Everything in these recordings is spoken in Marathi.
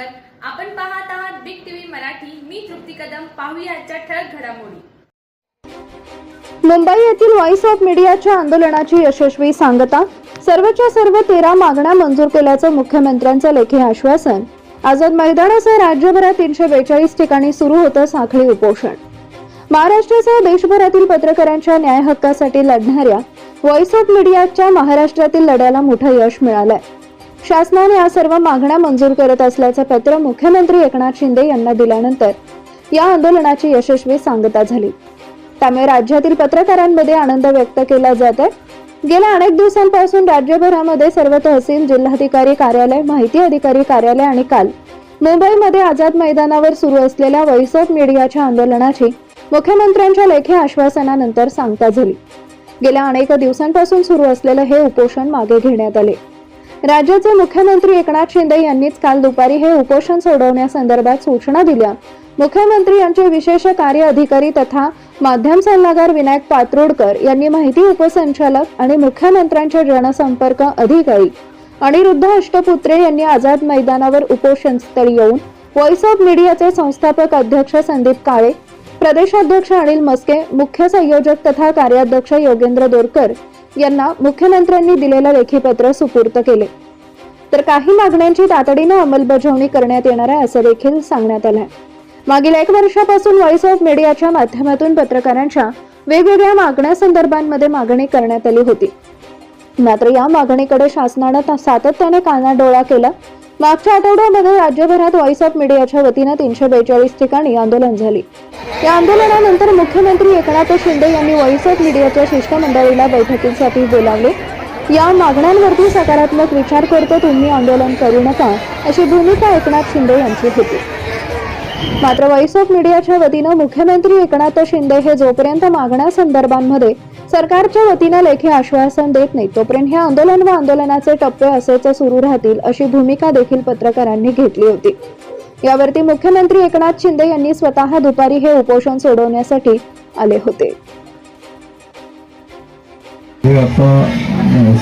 स्वागत. आपण पाहत आहात बिग टीव्ही मराठी. मी तृप्ती कदम. पाहूया आजच्या ठळक घडामोडी. मुंबई येथील व्हॉइस ऑफ मीडियाच्या आंदोलनाची यशस्वी सांगता सर्वच्या सर्व तेरा मागण्या मंजूर केल्याचं मुख्यमंत्र्यांचं लेखी आश्वासन. आझाद मैदानासह राज्यभरात तीनशे बेचाळीस ठिकाणी सुरू होतं साखळी उपोषण. महाराष्ट्रासह देशभरातील पत्रकारांच्या न्याय हक्कासाठी लढणाऱ्या व्हॉइस ऑफ मीडियाच्या महाराष्ट्रातील लढ्याला मोठं यश मिळालंय. शासनाने या सर्व मागण्या मंजूर करत असल्याचं पत्र मुख्यमंत्री एकनाथ शिंदे यांना दिल्यानंतर या आंदोलनाची यशस्वी सांगता झाली. त्यामुळे राज्यातील पत्रकारांमध्ये आनंद व्यक्त केला जात आहे गेल्या अनेक दिवसांपासून राज्यभरामध्ये सर्व तहसील जिल्हाधिकारी कार्यालय माहिती अधिकारी कार्यालय आणि काल मुंबईमध्ये आझाद मैदानावर सुरू असलेल्या व्हॉइस ऑफ मीडियाच्या आंदोलनाची मुख्यमंत्र्यांच्या लेखी आश्वासनानंतर सांगता झाली. गेल्या अनेक दिवसांपासून सुरू असलेलं हे उपोषण मागे घेण्यात आले. राज्याचे मुख्यमंत्री एकनाथ शिंदे यांनीच काल दुपारी हे उपोषण सोडवण्यासंदर्भात सूचना दिल्या. मुख्यमंत्री यांचे विशेष कार्य अधिकारी तथा माध्यम सल्लागार विनायक पात्रोडकर यांनी माहिती उपसंचालक आणि मुख्यमंत्र्यांचे जनसंपर्क अधिकारी. अनिरुद्ध अष्टपुत्रे यांनी आझाद मैदानावर उपोषण स्थळी येऊन व्हॉइस ऑफ मीडियाचे संस्थापक अध्यक्ष संदीप काळे प्रदेशाध्यक्ष अनिल मस्के मुख्य संयोजक तथा कार्याध्यक्ष योगेंद्र दोरकर यांना मुख्यमंत्र्यांनी दिलेलं लेखी पत्र सुपूर्त केले. तर काही मागण्यांची तातडीनं अंमलबजावणी करण्यात येणार आहे असं देखील सांगण्यात आलं आहे मागील एक वर्षापासून व्हॉइस ऑफ मीडियाच्या माध्यमातून पत्रकारांच्या वेगवेगळ्या मागण्यासंदर्भांमध्ये मागणी करण्यात आली होती. मात्र या मागणीकडे शासनानं सातत्याने सातत्याने कानाडोळा केला मागच्या आठवड्यामध्ये राज्यभरात व्हॉइस ऑफ मीडियाच्या वतीनं तीनशे बेचाळीस ठिकाणी आंदोलन झाली. या आंदोलनानंतर मुख्यमंत्री एकनाथ शिंदे यांनी व्हॉइस ऑफ मीडियाच्या शिष्टमंडळीला बैठकीसाठी बोलावले. या मागण्यांवरती सकारात्मक विचार करतो तुम्ही आंदोलन करू नका अशी भूमिका एकनाथ शिंदे यांची होती. मात्र व्हॉइस ऑफ मीडियाच्या वतीनं मुख्यमंत्री एकनाथ शिंदे हे जोपर्यंत मागण्या संदर्भांमध्ये सरकारच्या वतीनं लेखी आश्वासन देत नाही तोपर्यंत हे आंदोलन व आंदोलनाचे टप्पे असेच सुरू राहतील अशी भूमिका देखील पत्रकारांनी घेतली होती. यावरती मुख्यमंत्री एकनाथ शिंदे यांनी स्वतः दुपारी हे उपोषण सोडवण्यासाठी आले होते. हे आता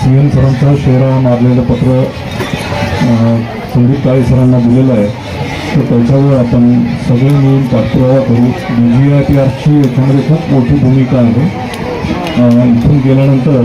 सी एन सरांचं शहरावर मारलेलं पत्र संदीप काळे सरांना दिलेलं आहे. तर त्याच्यावर आपण सगळे मिळून पाठपुरावा करू. डी जी आय पी आरची याच्यामध्ये खूप मोठी भूमिका आहे. अ, इथून गेल्यानंतर